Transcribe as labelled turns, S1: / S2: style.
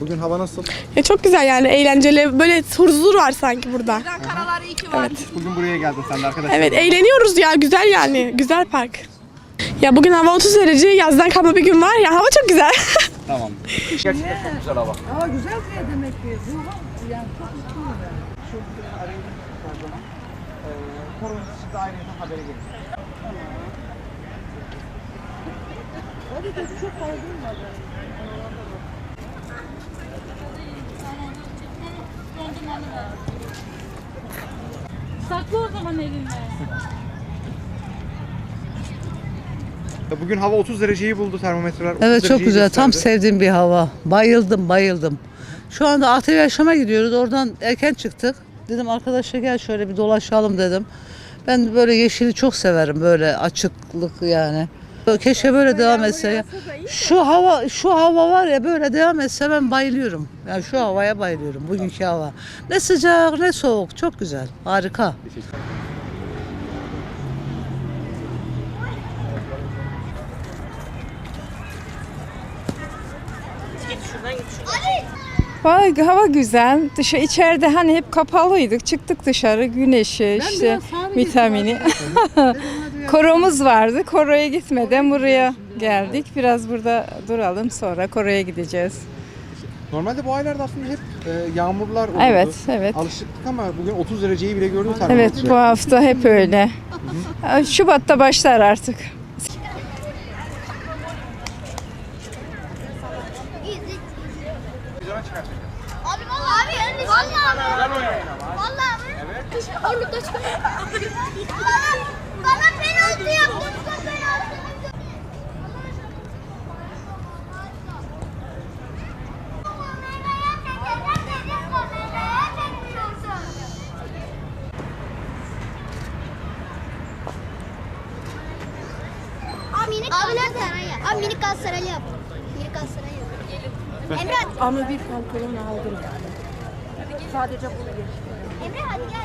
S1: Bugün hava nasıl?
S2: Ya çok güzel yani eğlenceli böyle huzur var sanki burada.
S3: Güzel karalar iyi ki var.
S2: Evet.
S1: Bugün buraya geldin sen de arkadaşlar.
S2: Evet eğleniyoruz ya güzel yani güzel park. Ya bugün hava 30 derece yazdan kalma bir gün var ya hava çok güzel.
S1: Tamam. Gerçekten çok güzel hava.
S3: Hava güzel diye demek ki. Bu hava yani çok mutlu ben.
S1: Korona size ayrıca haberi gelir.
S4: Saklı o zaman elinde.
S1: Bugün hava 30 dereceyi buldu termometreler. 30
S5: Evet çok
S1: dereceyi
S5: güzel. Tam
S1: gösterdi.
S5: sevdiğim bir hava. Bayıldım, bayıldım. Şu anda Atölye Yaşam'a gidiyoruz. Oradan erken çıktık. Dedim arkadaşa gel şöyle bir dolaşalım dedim. Ben böyle yeşili çok severim. Böyle açıklık yani. Keşke böyle devam etse. ya. Şu hava şu hava var ya böyle devam etse ben bayılıyorum. Yani şu havaya bayılıyorum. Bugünkü hava. Ne sıcak ne soğuk. Çok güzel. Harika.
S6: Vay, Hava güzel. Dışa içeride hani hep kapalıydık. Çıktık dışarı güneşi işte vitamini. Koromuz vardı. Koroya gitmeden buraya geldik. Biraz burada duralım sonra koroya gideceğiz.
S1: Normalde bu aylarda aslında hep e, yağmurlar olurdu.
S6: Evet, evet.
S1: Alışıktık ama bugün 30 dereceyi bile gördü termometre.
S6: Evet bu hafta hep öyle. Şubat'ta başlar artık.
S7: Abi vallahi abi vallahi vallahi evet. Orlukta çıkıyor. bana, bana penaltı yaptın. penaltı. Abi minik Galatasaray yap. Abi minik Galatasaray yap. Minik Galatasaray yap. Emre hadi.
S3: Ama bir pantolon aldım yani. Sadece bunu geçti.
S7: Emre hadi gel.